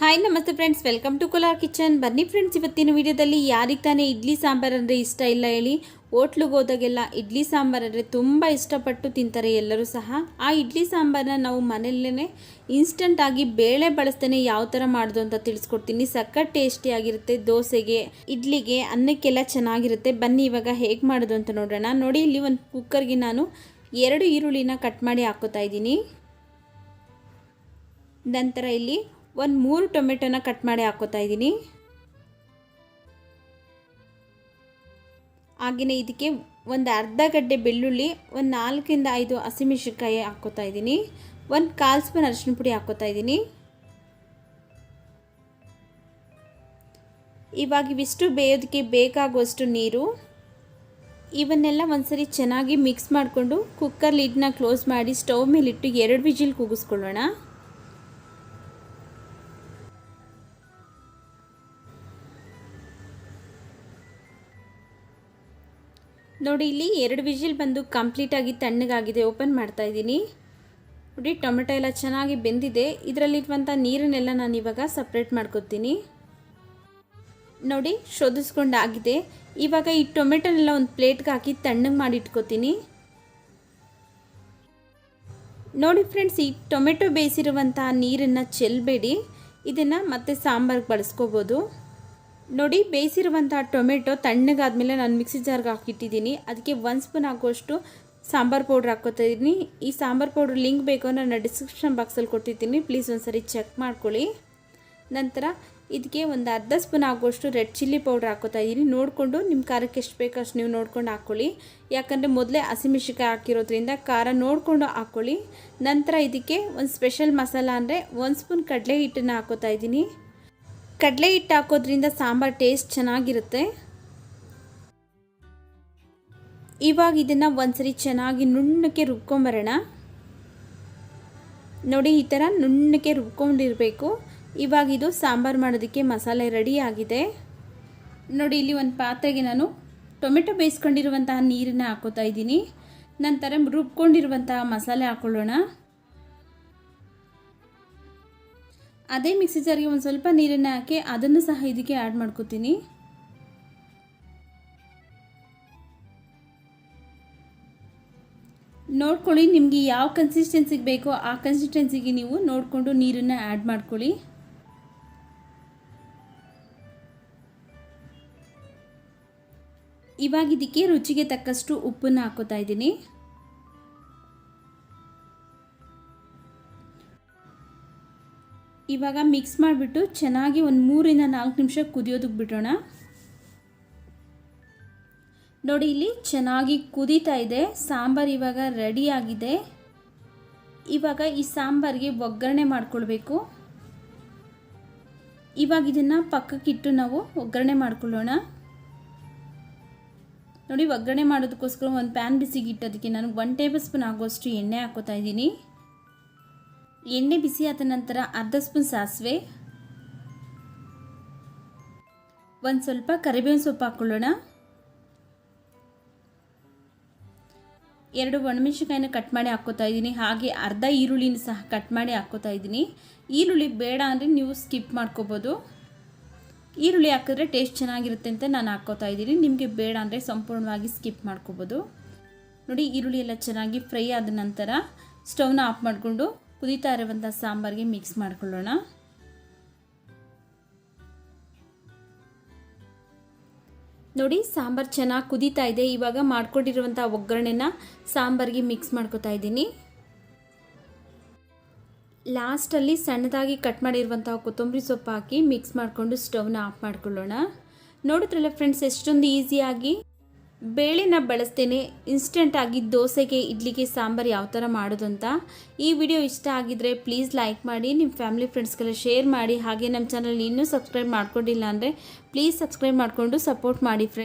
Hi ನಮಸ್ತೆ friends welcome to Kolar kitchen ಬನ್ನಿ friends ಇವತ್ತಿನ ವಿಡಿಯೋದಲ್ಲಿ ಯಾರಿಗೆ ತಾನೇ ಇಡ್ಲಿ ಸಾಂಬಾರು ಅಂದರೆ ಇಷ್ಟ ಇಲ್ಲ ಹೇಳಿ ಹೋಟ್ಲಿಗೆ ಹೋದಾಗೆಲ್ಲ ಇಡ್ಲಿ ಸಾಂಬಾರು ಅಂದರೆ ತುಂಬ ಇಷ್ಟಪಟ್ಟು ತಿಂತಾರೆ ಎಲ್ಲರೂ ಸಹ. ಆ ಇಡ್ಲಿ ಸಾಂಬಾರನ್ನ ನಾವು ಮನೆಯಲ್ಲೇ ಇನ್ಸ್ಟಂಟಾಗಿ ಬೇಳೆ ಬಳಸ್ತೇನೆ ಯಾವ ಥರ ಮಾಡೋದು ಅಂತ ತಿಳಿಸ್ಕೊಡ್ತೀನಿ. ಸಖತ್ ಟೇಸ್ಟಿಯಾಗಿರುತ್ತೆ ದೋಸೆಗೆ, ಇಡ್ಲಿಗೆ, ಅನ್ನಕ್ಕೆಲ್ಲ ಚೆನ್ನಾಗಿರುತ್ತೆ. ಬನ್ನಿ ಇವಾಗ ಹೇಗೆ ಮಾಡೋದು ಅಂತ ನೋಡೋಣ. ನೋಡಿ, ಇಲ್ಲಿ ಒಂದು ಕುಕ್ಕರ್ಗೆ ನಾನು ಎರಡು ಈರುಳ್ಳಿನ ಕಟ್ ಮಾಡಿ ಹಾಕೋತಾ ಇದ್ದೀನಿ. ನಂತರ ಇಲ್ಲಿ ಒಂದು ಮೂರು ಟೊಮೆಟೊನ ಕಟ್ ಮಾಡಿ ಹಾಕೋತಾ ಇದ್ದೀನಿ. ಹಾಗೆಯೇ ಇದಕ್ಕೆ ಒಂದು ಅರ್ಧ ಗಡ್ಡೆ ಬೆಳ್ಳುಳ್ಳಿ, ಒಂದು ನಾಲ್ಕರಿಂದ ಐದು ಹಸಿಮೆಣಸಿನ್ಕಾಯಿ ಹಾಕೋತಾ ಇದ್ದೀನಿ. ಒಂದು ಕಾಲು ಸ್ಪೂನ್ ಅರಿಶಿನ ಪುಡಿ ಹಾಕೋತಾ ಇದ್ದೀನಿ. ಇವಾಗ ಇವಿಷ್ಟು ಬೇಯೋದಕ್ಕೆ ಬೇಕಾಗುವಷ್ಟು ನೀರು. ಇವನ್ನೆಲ್ಲ ಒಂದ್ಸರಿ ಚೆನ್ನಾಗಿ ಮಿಕ್ಸ್ ಮಾಡಿಕೊಂಡು ಕುಕ್ಕರ್ ಲಿಡ್ನ ಕ್ಲೋಸ್ ಮಾಡಿ ಸ್ಟವ್ ಮೇಲಿಟ್ಟು ಎರಡು ವಿಜಿಲ್ ಕೂಗಿಸ್ಕೊಳ್ಳೋಣ ನೋಡಿ, ಇಲ್ಲಿ ಎರಡು ವಿಜಿಲ್ ಬಂದು ಕಂಪ್ಲೀಟಾಗಿ ತಣ್ಣಗಾಗಿದೆ. ಓಪನ್ ಮಾಡ್ತಾ ಇದ್ದೀನಿ. ನೋಡಿ, ಟೊಮೆಟೊ ಎಲ್ಲ ಚೆನ್ನಾಗಿ ಬೆಂದಿದೆ. ಇದರಲ್ಲಿರುವಂಥ ನೀರನ್ನೆಲ್ಲ ನಾನು ಇವಾಗ ಸಪ್ರೇಟ್ ಮಾಡ್ಕೊತೀನಿ. ನೋಡಿ ಶೋಧಿಸ್ಕೊಂಡಾಗಿದೆ ಇವಾಗ ಈ ಟೊಮೆಟೊನೆಲ್ಲ ಒಂದು ಪ್ಲೇಟ್ಗೆ ಹಾಕಿ ತಣ್ಣಗೆ ಮಾಡಿ ಇಟ್ಕೋತೀನಿ. ನೋಡಿ ಫ್ರೆಂಡ್ಸ್, ಈ ಟೊಮೆಟೊ ಬೇಯಿಸಿರುವಂಥ ನೀರನ್ನು ಚೆಲ್ಲಬೇಡಿ ಇದನ್ನು ಮತ್ತೆ ಸಾಂಬಾರ್ಗೆ ಬಳಸ್ಕೋಬೋದು. ನೋಡಿ ಬೇಯಿಸಿರುವಂಥ ಟೊಮೆಟೊ ತಣ್ಣಗಾದ್ಮೇಲೆ ನಾನು ಮಿಕ್ಸಿ ಜಾರ್ಗೆ ಹಾಕಿಟ್ಟಿದ್ದೀನಿ. ಅದಕ್ಕೆ ಒಂದು ಸ್ಪೂನ್ ಹಾಕುವಷ್ಟು ಸಾಂಬಾರು ಪೌಡ್ರ್ ಹಾಕ್ಕೋತಾ ಇದ್ದೀನಿ ಈ ಸಾಂಬಾರು ಪೌಡ್ರ್ ಲಿಂಕ್ ಬೇಕು ನಾನು ಡಿಸ್ಕ್ರಿಪ್ಷನ್ ಬಾಕ್ಸಲ್ಲಿ ಕೊಟ್ಟಿದ್ದೀನಿ ಪ್ಲೀಸ್ ಒಂದ್ಸರಿ ಚೆಕ್ ಮಾಡ್ಕೊಳ್ಳಿ. ನಂತರ ಇದಕ್ಕೆ ಒಂದು ಅರ್ಧ ಸ್ಪೂನ್ ಆಗುವಷ್ಟು ರೆಡ್ ಚಿಲ್ಲಿ ಪೌಡ್ರ್ ಹಾಕೋತಾ ಇದ್ದೀನಿ. ನೋಡಿಕೊಂಡು ನಿಮ್ಮ ಖಾರಕ್ಕೆ ಎಷ್ಟು ಬೇಕು ಅಷ್ಟು ನೀವು ನೋಡ್ಕೊಂಡು ಹಾಕ್ಕೊಳ್ಳಿ. ಯಾಕಂದರೆ ಮೊದಲೇ ಹಸಿಮೆಣ್ಸಿಕಾಯಿ ಹಾಕಿರೋದ್ರಿಂದ ಖಾರ ನೋಡಿಕೊಂಡು ಹಾಕ್ಕೊಳ್ಳಿ. ನಂತರ ಇದಕ್ಕೆ ಒಂದು ಸ್ಪೆಷಲ್ ಮಸಾಲ ಅಂದರೆ ಒಂದು ಸ್ಪೂನ್ ಕಡಲೆ ಹಿಟ್ಟನ್ನು ಹಾಕೋತಾ ಇದ್ದೀನಿ. ಕಡಲೆ ಹಿಟ್ಟು ಹಾಕೋದ್ರಿಂದ ಸಾಂಬಾರು ಟೇಸ್ಟ್ ಚೆನ್ನಾಗಿರುತ್ತೆ. ಇವಾಗ ಇದನ್ನು ಒಂದ್ಸರಿ ಚೆನ್ನಾಗಿ ನುಣ್ಣಕ್ಕೆ ರುಬ್ಕೊಂಬರೋಣ. ನೋಡಿ ಈ ಥರ ನುಣ್ಣಕ್ಕೆ ರುಬ್ಕೊಂಡಿರಬೇಕು. ಇವಾಗ ಇದು ಸಾಂಬಾರು ಮಾಡೋದಕ್ಕೆ ಮಸಾಲೆ ರೆಡಿ ಆಗಿದೆ. ನೋಡಿ ಇಲ್ಲಿ ಒಂದು ಪಾತ್ರೆಗೆ ನಾನು ಟೊಮೆಟೊ ಬೇಯಿಸ್ಕೊಂಡಿರುವಂತಹ ನೀರನ್ನು ಹಾಕೋತಾ ಇದ್ದೀನಿ. ನಂತರ ರುಬ್ಕೊಂಡಿರುವಂತಹ ಮಸಾಲೆ ಹಾಕ್ಕೊಳ್ಳೋಣ ಅದೇ ಮಿಕ್ಸಿ ಜಾರಿಗೆ ಒಂದು ಸ್ವಲ್ಪ ನೀರನ್ನು ಹಾಕಿ ಅದನ್ನು ಸಹ ಇದಕ್ಕೆ ಆ್ಯಡ್ ಮಾಡ್ಕೋತೀನಿ. ನೋಡ್ಕೊಳ್ಳಿ ನಿಮಗೆ ಯಾವ ಕನ್ಸಿಸ್ಟೆನ್ಸಿಗೆ ಬೇಕೋ ಆ ಕನ್ಸಿಸ್ಟೆನ್ಸಿಗೆ ನೀವು ನೋಡಿಕೊಂಡು ನೀರನ್ನು ಆ್ಯಡ್ ಮಾಡ್ಕೊಳ್ಳಿ. ಇವಾಗ ಇದಕ್ಕೆ ರುಚಿಗೆ ತಕ್ಕಷ್ಟು ಉಪ್ಪನ್ನು ಹಾಕೋತಾ ಇದ್ದೀನಿ. ಇವಾಗ ಮಿಕ್ಸ್ ಮಾಡಿಬಿಟ್ಟು ಚೆನ್ನಾಗಿ ಒಂದು ಮೂರಿಂದ ನಾಲ್ಕು ನಿಮಿಷ ಕುದಿಯೋದಕ್ಕೆ ಬಿಡೋಣ. ನೋಡಿ, ಇಲ್ಲಿ ಚೆನ್ನಾಗಿ ಕುದೀತಾ ಇದೆ. ಸಾಂಬಾರು ಇವಾಗ ರೆಡಿ ಆಗಿದೆ. ಇವಾಗ ಈ ಸಾಂಬಾರಿಗೆ ಒಗ್ಗರಣೆ ಮಾಡ್ಕೊಳ್ಬೇಕು. ಇವಾಗ ಇದನ್ನು ಪಕ್ಕಕ್ಕಿಟ್ಟು ನಾವು ಒಗ್ಗರಣೆ ಮಾಡ್ಕೊಳ್ಳೋಣ. ನೋಡಿ, ಒಗ್ಗರಣೆ ಮಾಡೋದಕ್ಕೋಸ್ಕರ ಒಂದು ಪ್ಯಾನ್ ಬಿಸಿಗೆ ಇಟ್ಟೋದಕ್ಕೆ ನಾನು ಒನ್ ಟೇಬಲ್ ಸ್ಪೂನ್ ಆಗೋಷ್ಟು ಎಣ್ಣೆ ಹಾಕೋತಾ ಇದ್ದೀನಿ. ಎಣ್ಣೆ ಬಿಸಿ ಆದ ನಂತರ ಅರ್ಧ ಸ್ಪೂನ್ ಸಾಸಿವೆ, ಒಂದು ಸ್ವಲ್ಪ ಕರಿಬೇವಿನ ಸೊಪ್ಪು ಹಾಕ್ಕೊಳ್ಳೋಣ ಎರಡು ಒಣಮೆಣಸಿನ್ಕಾಯಿನ ಕಟ್ ಮಾಡಿ ಹಾಕ್ಕೋತಾ ಇದ್ದೀನಿ. ಹಾಗೆ ಅರ್ಧ ಈರುಳ್ಳಿನ ಸಹ ಕಟ್ ಮಾಡಿ ಹಾಕ್ಕೋತಾ ಇದ್ದೀನಿ. ಈರುಳ್ಳಿ ಬೇಡ ಅಂದರೆ ನೀವು ಸ್ಕಿಪ್ ಮಾಡ್ಕೋಬೋದು. ಈರುಳ್ಳಿ ಹಾಕಿದ್ರೆ ಟೇಸ್ಟ್ ಚೆನ್ನಾಗಿರುತ್ತೆ ಅಂತ ನಾನು ಹಾಕ್ಕೋತಾ ಇದ್ದೀನಿ. ನಿಮಗೆ ಬೇಡ ಅಂದರೆ ಸಂಪೂರ್ಣವಾಗಿ ಸ್ಕಿಪ್ ಮಾಡ್ಕೋಬೋದು. ನೋಡಿ, ಈರುಳ್ಳಿ ಎಲ್ಲ ಚೆನ್ನಾಗಿ ಫ್ರೈ ಆದ ನಂತರ ಸ್ಟವ್ನ ಆಫ್ ಮಾಡಿಕೊಂಡು ಕುದೀತಾ ಇರುವಂಥ ಸಾಂಬಾರಿಗೆ ಮಿಕ್ಸ್ ಮಾಡ್ಕೊಳ್ಳೋಣ. ನೋಡಿ, ಸಾಂಬಾರು ಚೆನ್ನಾಗಿ ಕುದೀತಾ ಇದೆ. ಇವಾಗ ಮಾಡ್ಕೊಂಡಿರುವಂಥ ಒಗ್ಗರಣೆನ ಸಾಂಬಾರಿಗೆ ಮಿಕ್ಸ್ ಮಾಡ್ಕೋತಾ ಇದ್ದೀನಿ. ಲಾಸ್ಟಲ್ಲಿ ಸಣ್ಣದಾಗಿ ಕಟ್ ಮಾಡಿರುವಂಥ ಕೊತ್ತಂಬರಿ ಸೊಪ್ಪು ಹಾಕಿ ಮಿಕ್ಸ್ ಮಾಡಿಕೊಂಡು ಸ್ಟವ್ನ ಆಫ್ ಮಾಡ್ಕೊಳ್ಳೋಣ. ನೋಡಿದ್ರಲ್ಲ ಫ್ರೆಂಡ್ಸ್ ಎಷ್ಟೊಂದು ಈಸಿಯಾಗಿ ಬೇಳೆನ ಬಳಸ್ತೇನೆ. ಇನ್ಸ್ಟೆಂಟಾಗಿ ದೋಸೆಗೆ, ಇಡ್ಲಿಗೆ ಸಾಂಬಾರು ಯಾವ ಥರ ಮಾಡೋದು ಅಂತ ಈ ವಿಡಿಯೋ ಇಷ್ಟ ಆಗಿದ್ರೆ ಪ್ಲೀಸ್ ಲೈಕ್ ಮಾಡಿ ನಿಮ್ಮ ಫ್ಯಾಮಿಲಿ ಫ್ರೆಂಡ್ಸ್ಗೆಲ್ಲ ಶೇರ್ ಮಾಡಿ. ಹಾಗೆ ನಮ್ಮ ಚಾನಲ್ ಇನ್ನೂ ಸಬ್ಸ್ಕ್ರೈಬ್ ಮಾಡ್ಕೊಂಡಿಲ್ಲ ಅಂದರೆ ಪ್ಲೀಸ್ ಸಬ್ಸ್ಕ್ರೈಬ್ ಮಾಡಿಕೊಂಡು ಸಪೋರ್ಟ್ ಮಾಡಿ ಫ್ರೆಂಡ್ಸ್